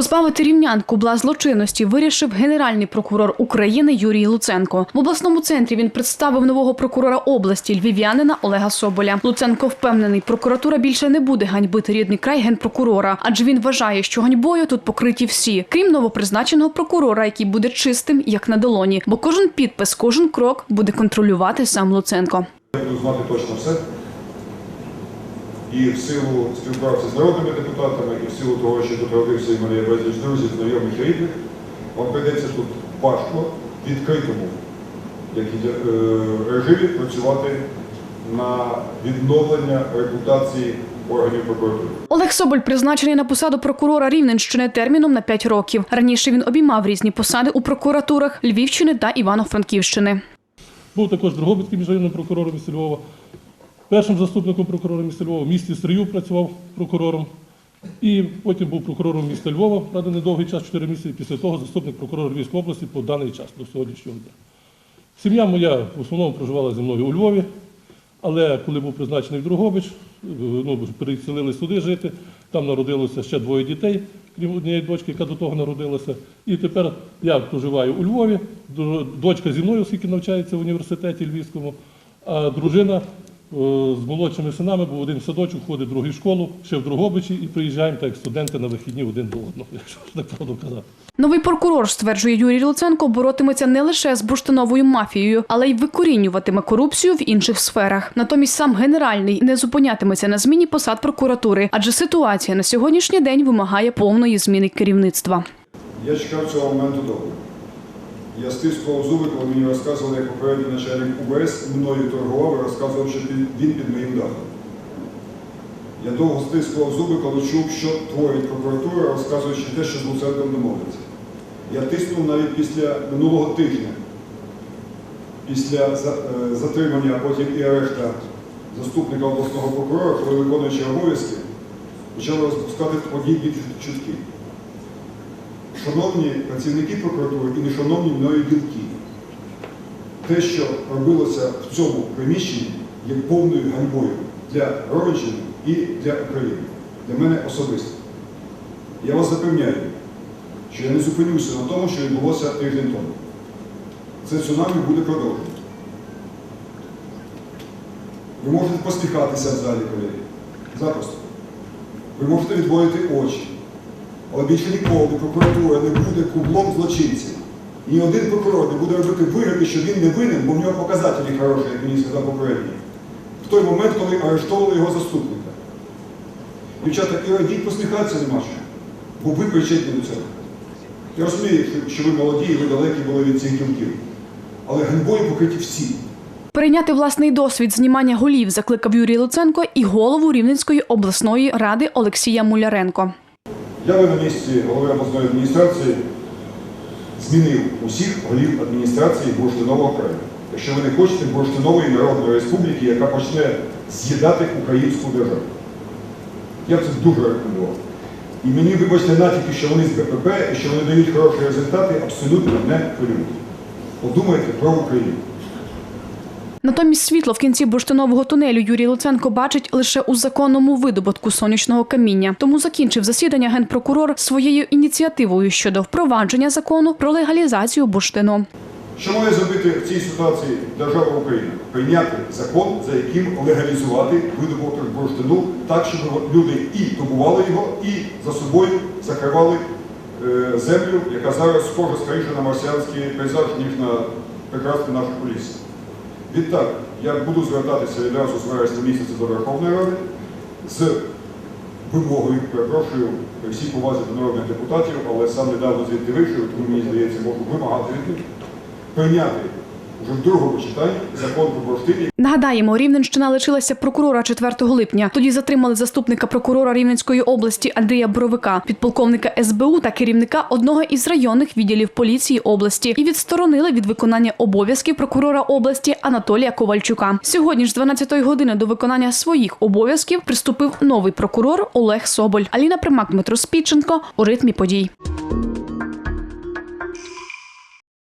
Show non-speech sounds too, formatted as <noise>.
Позбавити рівнянку бла злочинності вирішив генеральний прокурор України Юрій Луценко. В обласному центрі він представив нового прокурора області львів'янина Олега Соболя. Луценко впевнений, прокуратура більше не буде ганьбити рідний край генпрокурора, адже він вважає, що ганьбою тут покриті всі, крім новопризначеного прокурора, який буде чистим як на долоні. Бо кожен підпис, кожен крок буде контролювати сам Луценко. Я буду знати точно все. І в силу співпраці з народними депутатами, і в силу того, що тут і є безліч друзів, знайомих і рідних, вам прийдеться тут важко, відкритому, як і е, режимі, працювати на відновлення репутації органів прокуратури. Олег Соболь призначений на посаду прокурора Рівненщини терміном на 5 років. Раніше він обіймав різні посади у прокуратурах Львівщини та Івано-Франківщини. Був також Дрогобицьким міжрайонним прокурором міста Львова, першим заступником прокурора міста Львова, в місті Стрию працював прокурором. І потім був прокурором міста Львова, правда, недовгий час, 4 місяці. Після того заступник прокурора Львівської області по даний час до сьогоднішнього дня. Сім'я моя в основному проживала зі мною у Львові, але коли був призначений в Дрогобич, е, ну, переселили сюди жити, там народилося ще двоє дітей, крім однієї дочки, яка до того народилася. І тепер я проживаю у Львові, дочка зі мною, оскільки навчається в університеті Львівському, а дружина з молодшими синами, бо один в садочок ходить в другу школу, ще в Дрогобичі, і приїжджаємо так як студенти на вихідні один до одного, <laughs> якщо так правду казати. Новий прокурор, стверджує Юрій Луценко, боротиметься не лише з бурштиновою мафією, але й викорінюватиме корупцію в інших сферах. Натомість сам генеральний не зупинятиметься на зміні посад прокуратури, адже ситуація на сьогоднішній день вимагає повної зміни керівництва. Я чекав цього моменту довго. Я стискував зуби, коли мені розказували, як попередній начальник УБС мною торгував розказував, що він під моїм дахом. Я довго стискував зуби, коли чув, що творить прокуратура, розказуючи те, що з Луценком домовиться. Я тиснув навіть після минулого тижня, після е, затримання, а потім і арешта заступника обласного прокурора, коли виконуючи обов'язки, почали розпускати подібні чутки. Шановні працівники прокуратури і нешановні мною ділки, те, що робилося в цьому приміщенні, є повною ганьбою для Ровенщини і для України, для мене особисто. Я вас запевняю, що я не зупинюся на тому, що відбулося тиждень тому. Це цунамі буде продовжено. Ви можете посміхатися в залі, колеги. Запросто. Ви можете відводити очі. Ніколи прокуратура не буде кублом злочинців. Ні один прокурор не буде робити вигляди, що він не винен, бо в нього показателі хороші, як мені сказав попередній. В той момент, коли арештовували його заступника. Дівчата, і радіть посміхатися нема що, бо ви причетні до цього. Я розумію, що- ви молоді і ви далекі були від цих ділків. Але ганьбою покриті всі. Перейняти власний досвід знімання голів закликав Юрій Луценко і голову Рівненської обласної ради Олексія Муляренко. Я би на місці голови обласної адміністрації змінив усіх голів адміністрації Бурштинового краю. Якщо ви не хочете Бурштинової Народної Республіки, яка почне з'їдати українську державу. Я це дуже рекомендував. І мені, вибачте, натяки, що вони з БПП і що вони дають хороші результати, абсолютно не хвилюють. Подумайте про Україну. Натомість світло в кінці бурштинового тунелю Юрій Луценко бачить лише у законному видобутку сонячного каміння. Тому закінчив засідання генпрокурор своєю ініціативою щодо впровадження закону про легалізацію бурштину. Що має зробити в цій ситуації держава Україна? Прийняти закон, за яким легалізувати видобуток бурштину так, щоб люди і добували його, і за собою закривали е, землю, яка зараз схожа скоріше на марсіанський пейзаж, ніж на прекрасний наш поліс. Відтак, я буду звертатися відразу з вересня місяця до Верховної Ради з вимогою, перепрошую, при всій повазі до народних депутатів, але сам недавно звідти вийшов, тому мені здається, можу вимагати від них прийняти вже в другому читанні закон про бурштин, Нагадаємо, Рівненщина лишилася прокурора 4 липня. Тоді затримали заступника прокурора Рівненської області Андрія Боровика, підполковника СБУ та керівника одного із районних відділів поліції області і відсторонили від виконання обов'язків прокурора області Анатолія Ковальчука. Сьогодні ж з 12-ї години до виконання своїх обов'язків приступив новий прокурор Олег Соболь. Аліна Примак, Дмитро Спідченко у ритмі подій.